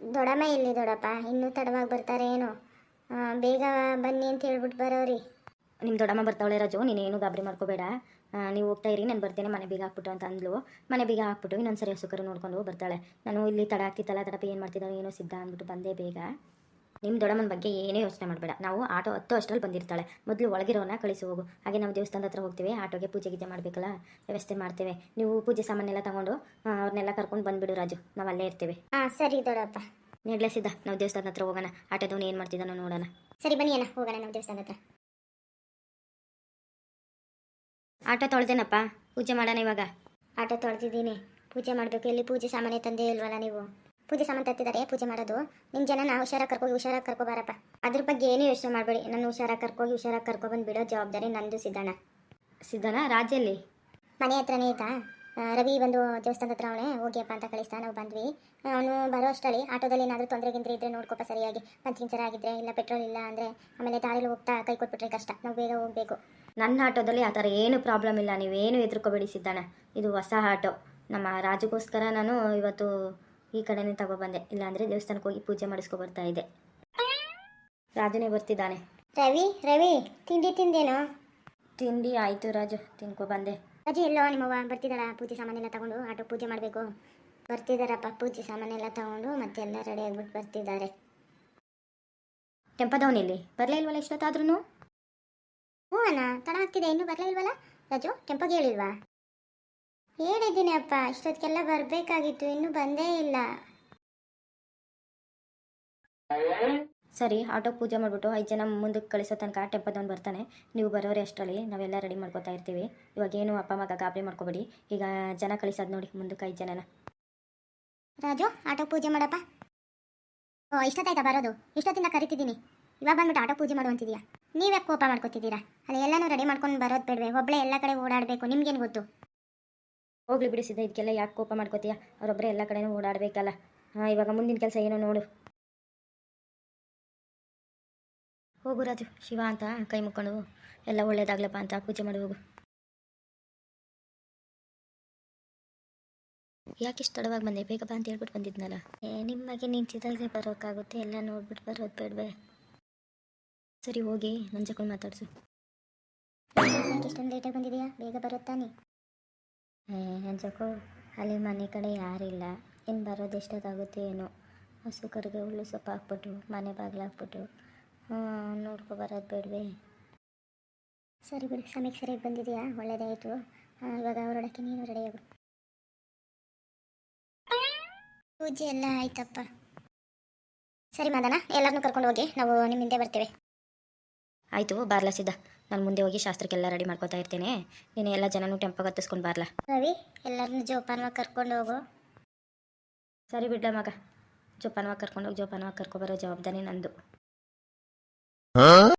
ದೊಡಮ್ಮ ಇಲ್ಲಿ ದೊಡಪ್ಪ, ಇನ್ನೂ ತಡವಾಗಿ ಬರ್ತಾರೆ ಏನೋ. ಬೇಗ ಬನ್ನಿ ಅಂತ ಹೇಳ್ಬಿಟ್ಟು ಬರೋರಿ. ನಿಮ್ಮ ದೊಡಮ್ಮ ಬರ್ತಾವಳೆ ರಜು, ನೀನೇನು ಗಾಬರಿ ಮಾಡ್ಕೋಬೇಡ. ನೀವು ಹೋಗ್ತಾ ಇರಿ, ನಾನು ಬರ್ತೇನೆ, ಮನೆ ಬೀಗ ಹಾಕ್ಬಿಟ್ಟು ಅಂತ ಅಂದ್ಲು. ಮನೆ ಬೀಗ ಹಾಕ್ಬಿಟ್ಟು ಇನ್ನೊಂದು ಸರಿ ಹಸುಕರು ನೋಡ್ಕೊಂಡು ಬರ್ತಾಳೆ. ನಾನು ಇಲ್ಲಿ ತಡ ಆಗ್ತಿತ್ತಲ್ಲ ತಡಪ ಏನು ಮಾಡ್ತಿದ್ದಾಳೆ, ಏನೋ ಸಿದ್ಧ ಅಂದ್ಬಿಟ್ಟು ಬಂದೆ ಬೇಗ. ನಿಮ್ಮ ದೊಡ್ಡಮ್ಮನ ಬಗ್ಗೆ ಏನೇ ಯೋಚನೆ ಮಾಡಬೇಡ. ನಾವು ಆಟೋ ಹತ್ತು ಅಷ್ಟರಲ್ಲಿ ಬಂದಿರ್ತಾಳೆ. ಮೊದಲು ಒಳಗಿರೋನ ಕಳಿಸಿ ಹೋಗು. ಹಾಗೆ ನಾವು ದೇವಸ್ಥಾನದ ಹತ್ರ ಹೋಗ್ತೀವಿ. ಆಟೋಗೆ ಪೂಜೆ ಗೀಜೆ ಮಾಡಬೇಕಲ್ಲ? ವ್ಯವಸ್ಥೆ ಮಾಡ್ತೇವೆ. ನೀವು ಪೂಜೆ ಸಾಮಾನೆಲ್ಲ ತಗೊಂಡು ಅವ್ರನ್ನೆಲ್ಲ ಕರ್ಕೊಂಡು ಬಂದ್ಬಿಡು ರಾಜು. ನಾವು ಅಲ್ಲೇ ಇರ್ತೇವೆ. ಹಾಂ ಸರಿ ದೊಡ್ಡಪ್ಪ. ನೆಗ್ಲೆ ಸಿದ್ಧ. ನಾವು ದೇವಸ್ಥಾನದ ಹತ್ರ ಹೋಗೋಣ. ಆಟೋದವನು ಏನು ಮಾಡ್ತಿದ್ದಾನೋ ನೋಡೋಣ. ಸರಿ ಬನ್ನಿ ಅಣ್ಣ. ಹೋಗೋಣ ನಾವು ದೇವಸ್ಥಾನದ ಹತ್ರ. ಆಟೋ ತೊಳ್ದೇನಪ್ಪ? ಪೂಜೆ ಮಾಡೋಣ ಇವಾಗ. ಆಟೋ ತೊಳೆದಿದ್ದೀನಿ. ಪೂಜೆ ಮಾಡಬೇಕು. ಇಲ್ಲಿ ಪೂಜೆ ಸಾಮಾನ್ಯ ತಂದೆ ಇಲ್ವಲ್ಲ ನೀವು? ಪೂಜೆ ಸಾಮಾನು ತತ್ತಿದ್ದಾರೆ ಪೂಜೆ ಮಾಡೋದು. ನಿಮ್ಮ ಜನ ನಾವು ಹುಷಾರಾಗಿ ಕರ್ಕೋಗಿ ಹುಷಾರಾಗಿ ಕರ್ಕೊಬಾರಪ್ಪ ಅದ್ರ ಬಗ್ಗೆ ಏನು ಯೋಚನೆ ಮಾಡಬೇಡಿ. ನಾನು ಹುಷಾರಾಗಿ ಕರ್ಕೋಗಿ ಹುಷಾರಾಗಿ ಕರ್ಕೊಬಂದು ಬಿಡೋ ಜವಾಬ್ದಾರಿ ನಂದು ಸಿದ್ದಣ್ಣ. ಸಿದ್ಧನಾ ರಾಜಲ್ಲಿ ಮನೆ ಹತ್ರನೇ ಇದ್ದ. ರವಿ ಬಂದು ದೇವಸ್ಥಾನದ ಹತ್ರ ಅವನೇ ಹೋಗಿಯಪ್ಪ ಅಂತ ಕಳಿಸ್ತಾ ನಾವು ಬಂದ್ವಿ. ಅವನು ಬರೋ ಅಷ್ಟರಲ್ಲಿ ಆಟೋದಲ್ಲಿ ಏನಾದರೂ ತೊಂದರೆ ಗಿಂದ್ರೆ ಇದ್ರೆ ನೋಡ್ಕೊಪ್ಪ ಸರಿಯಾಗಿ. ಪಂಚಿಂಚರ ಆಗಿದ್ರೆ ಇಲ್ಲ ಪೆಟ್ರೋಲ್ ಇಲ್ಲ ಅಂದರೆ ಆಮೇಲೆ ದಾರಿಲಿ ಹೋಗ್ತಾ ಕೈ ಕೊಟ್ಬಿಟ್ರೆ ಕಷ್ಟ. ನಾವು ಬೇಗ ಹೋಗಬೇಕು. ನನ್ನ ಆಟೋದಲ್ಲಿ ಆ ಥರ ಏನು ಪ್ರಾಬ್ಲಮ್ ಇಲ್ಲ. ನೀವೇನು ಹೆದರ್ಕೋಬೇಡಿ ಸಿದ್ದಣ್ಣ. ಇದು ಹೊಸ ಆಟೋ. ನಮ್ಮ ರಾಜಗೋಸ್ಕರ ನಾನು ಇವತ್ತು ಈ ಕಡೆನೇ ತಗೊಬಂದೆ ಇಲ್ಲಾಂದ್ರೆ ದೇವಸ್ಥಾನಕ್ಕೆ ಹೋಗಿ ಪೂಜೆ ಮಾಡಿಸ್ಕೊ ಬರ್ತಾ ಇದ್ದೆ. ರಾಜನೇ ಬರ್ತಿದ್ದಾನೆ. ರವಿ ರವಿ ತಿಂಡಿ ತಿಂದೇನೋ? ತಿಂಡಿ ಆಯಿತು ರಾಜು ತಿನ್ಕೊ ಬಂದೆ. ಅಜ್ಜಿ ಎಲ್ಲೋ ನಿಮ್ಮವ್ವ ಬರ್ತಿದ್ದಾಳ? ಪೂಜೆ ಸಾಮಾನೆಲ್ಲ ತಗೊಂಡು ಆಟೋ ಪೂಜೆ ಮಾಡಬೇಕು. ಬರ್ತಿದ್ದಾರಪ್ಪ ಪೂಜೆ ಸಾಮಾನೆಲ್ಲ ತಗೊಂಡು ಮತ್ತೆ ಎಲ್ಲ ರೆಡಿ ಆಗ್ಬಿಟ್ಟು ಬರ್ತಿದ್ದಾರೆ. ಟೆಂಪದವನಿಲ್ಲಿ ಬರಲೇ ಇಲ್ವಲ್ಲ ಎಷ್ಟೊತ್ತಾದ್ರೂ ಹ್ಞೂ ಅಣ್ಣ ತಡ ಆಗ್ತಿದೆ. ಇನ್ನೂ ಬರಲೇ ಇಲ್ವಲ್ಲ? ರಾಜು ಟೆಂಪೋಗೆ ಹೇಳಿಲ್ವಾ? ಹೇಳಿದ್ದೀನಿ ಅಪ್ಪ ಇಷ್ಟೊತ್ತಿಗೆಲ್ಲ ಬರಬೇಕಾಗಿತ್ತು ಇನ್ನೂ ಬಂದೇ ಇಲ್ಲ. ಸರಿ ಆಟೋ ಪೂಜೆ ಮಾಡಿಬಿಟ್ಟು ಐದು ಜನ ಮುಂದಕ್ಕೆ ಕಳಿಸೋ ತನಕ ಟೆಂಪದವನು ಬರ್ತಾನೆ. ನೀವು ಬರೋರೆ ಅಷ್ಟರಲ್ಲಿ ನಾವೆಲ್ಲ ರೆಡಿ ಮಾಡ್ಕೊತಾ ಇರ್ತೀವಿ. ಇವಾಗ ಏನು ಅಪ್ಪ ಮಗ ಗಾಬರಿ ಮಾಡ್ಕೋಬೇಡಿ. ಈಗ ಜನ ಕಳಿಸೋದು ನೋಡಿ ಮುಂದಕ್ಕೆ ಐದು ಜನನ. ರಾಜು ಆಟೋ ಪೂಜೆ ಮಾಡಪ್ಪ. ಓ ಇಷ್ಟೊತ್ತಾಯ್ತಾ ಬರೋದು? ಇಷ್ಟೊತ್ತಿಂದ ಕರಿತಿದ್ದೀನಿ. ಇವಾಗ ಬಂದ್ಬಿಟ್ಟು ಆಟೋ ಪೂಜೆ ಮಾಡುವಂತಿದೀಯಾ ನೀವ್ಯಾಕೆ ನೀವೇ ಕೋಪ ಮಾಡ್ಕೊತಿದ್ದೀರಾ? ಅಲ್ಲಿ ಎಲ್ಲನೂ ರೆಡಿ ಮಾಡ್ಕೊಂಡು ಬರೋದು ಬೇಡವೆ. ಒಬ್ಬಳೇ ಎಲ್ಲ ಕಡೆ ಓಡಾಡಬೇಕು ನಿಮ್ಗೇನು ಗೊತ್ತು? ಹೋಗ್ಲಿ ಬಿಡಿಸಿದ್ದೆ ಇದಕ್ಕೆಲ್ಲ ಯಾಕೆ ಕೋಪ ಮಾಡ್ಕೋತೀಯ? ಅವರೊಬ್ಬರೇ ಎಲ್ಲ ಕಡೆನೂ ಓಡಾಡಬೇಕಲ್ಲ. ಹಾಂ, ಇವಾಗ ಮುಂದಿನ ಕೆಲಸ ಏನೋ ನೋಡು. ಹೋಗು ರಾಜು, ಶಿವ ಅಂತ ಕೈ ಮುಕ್ಕೊಂಡು ಎಲ್ಲ ಒಳ್ಳೇದಾಗ್ಲಪ್ಪ ಅಂತ ಪೂಜೆ ಮಾಡಿ ಹೋಗು. ಯಾಕೆ ಇಷ್ಟು ತಡವಾಗಿ ಬಂದೆ? ಬೇಗ ಬಾ ಅಂತ ಹೇಳ್ಬಿಟ್ಟು ಬಂದಿದ್ನಲ್ಲ. ಏ ನಿಮಗೆ ನಿಂತಿದ್ದಾಗೆ ಬರೋಕ್ಕಾಗುತ್ತೆ, ಎಲ್ಲ ನೋಡ್ಬಿಟ್ಟು ಬರೋದು ಬೇಡವೆ. ಸರಿ, ಹೋಗಿ ನಂಜಕೊಂಡು ಮಾತಾಡ್ಸು. ಲೇಟಾಗಿ ಬಂದಿದೆಯಾ? ಬೇಗ ಬರುತ್ತಾನೆ. ಅಂಜಕ್ಕೋ ಅಲ್ಲಿ ಮನೆ ಕಡೆ ಯಾರಿಲ್ಲ. ಇನ್ನು ಬರೋದು ಎಷ್ಟೊತ್ತಾಗುತ್ತೆ ಏನೋ. ಹಸು ಕರಿಗೆ ಹುಲ್ಲು ಸೊಪ್ಪು ಹಾಕ್ಬಿಟ್ಟು, ಮನೆ ಬಾಗಿಲು ಹಾಕ್ಬಿಟ್ಟು. ನೋಡ್ಕೊ ಬರೋದು ಬೇಡವೆ. ಸರಿ ಬಿಡಿ, ಸಮಯಕ್ಕೆ ಸರಿಯಾಗಿ ಬಂದಿದೆಯಾ? ಒಳ್ಳೇದಾಯಿತು. ಇವಾಗ ಹೊರಡಕ್ಕೆ ನೀನು ರೆಡಿ ಆಗು ಪೂಜೆ ಎಲ್ಲ ಆಯ್ತಪ್ಪ. ಸರಿ ಮದನ ಎಲ್ಲರನ್ನೂ ಕರ್ಕೊಂಡು ಹೋಗಿ, ನಾವು ನಿಮ್ಮ ಹಿಂದೆ ಬರ್ತೇವೆ. ಆಯಿತು ಬಾರ್ಲಾ ಸಿದ್ಧ ನಾನು ಮುಂದೆ ಹೋಗಿ ಶಾಸ್ತ್ರಕ್ಕೆಲ್ಲ ರೆಡಿ ಮಾಡ್ಕೊತಾ ಇರ್ತೇನೆ. ನೀನು ಎಲ್ಲ ಜನನು ಟೆಂಪೋ ಕತ್ತಿಸ್ಕೊಂಡು ಬಾರ್ಲಾ. ರವಿ ಎಲ್ಲರನ್ನೂ ಜೋಪಾನವಾಗಿ ಕರ್ಕೊಂಡು ಹೋಗು. ಸರಿ ಬಿಡ್ಲ ಮಗ. ಜೋಪಾನವಾಗಿ ಕರ್ಕೊಂಡೋಗಿ ಜೋಪಾನವಾಗಿ ಕರ್ಕೊಬರೋ ಜವಾಬ್ದಾರಿ ನಂದು.